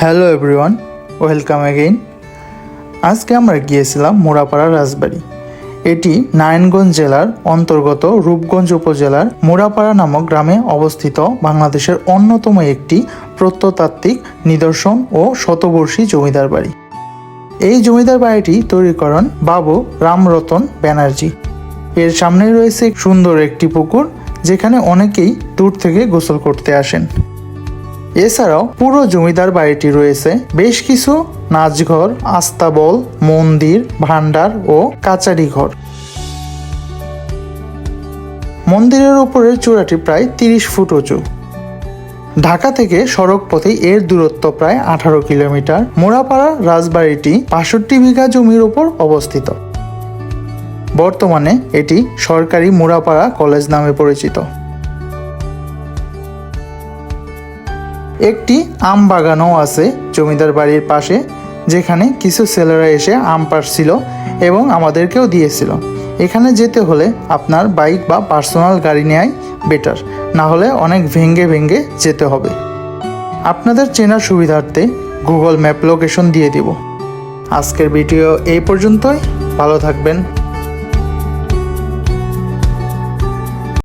Hello everyone welcome again আজকে আমরা গিয়েছিলাম মোরাপাড়া রাজবাড়ি। এটি নারায়ণগঞ্জ জেলার অন্তর্গত রূপগঞ্জ উপজেলার মোরাপাড়া নামক গ্রামে অবস্থিত বাংলাদেশের অন্যতম একটি প্রত্নতাত্ত্বিক নিদর্শন ও শতবর্ষী জমিদার বাড়ি। এই জমিদার বাড়িটি তৈরি করেন বাবু রামরতন ব্যানার্জি। এর সামনে রয়েছে সুন্দর একটি পুকুর, যেখানে অনেকেই দূর থেকে গোসল করতে আসেন। এছাড়াও পুরো জমিদার বাড়িটি রয়েছে। বেশ কিছু নাচঘর, আস্তাবল, মন্দির ভান্ডার ও কাচারি ঘর। মন্দিরের উপরের চূড়াটি প্রায় তিরিশ ফুট উঁচু। ঢাকা থেকে সড়ক পথে এর দূরত্ব প্রায় আঠারো কিলোমিটার। মোড়াপাড়া রাজবাড়িটি বাষট্টি বিঘা জমির উপর অবস্থিত। বর্তমানে এটি সরকারি মুড়াপাড়া কলেজ নামে পরিচিত। একটি আম বাগানও আছে জমিদার বাড়ির পাশে, যেখানে কিছু ছেলেরা এসে আম পাড়ছিল এবং আমাদেরকেও দিয়েছিল। এখানে যেতে হলে আপনার বাইক বা পার্সোনাল গাড়ি নেওয়াই বেটার, না হলে অনেক ভেঙ্গে ভেঙ্গে যেতে হবে। আপনাদের চেনার সুবিধার্থে গুগল ম্যাপ লোকেশন দিয়ে দিব। আজকের ভিডিও এই পর্যন্তই, ভালো থাকবেন।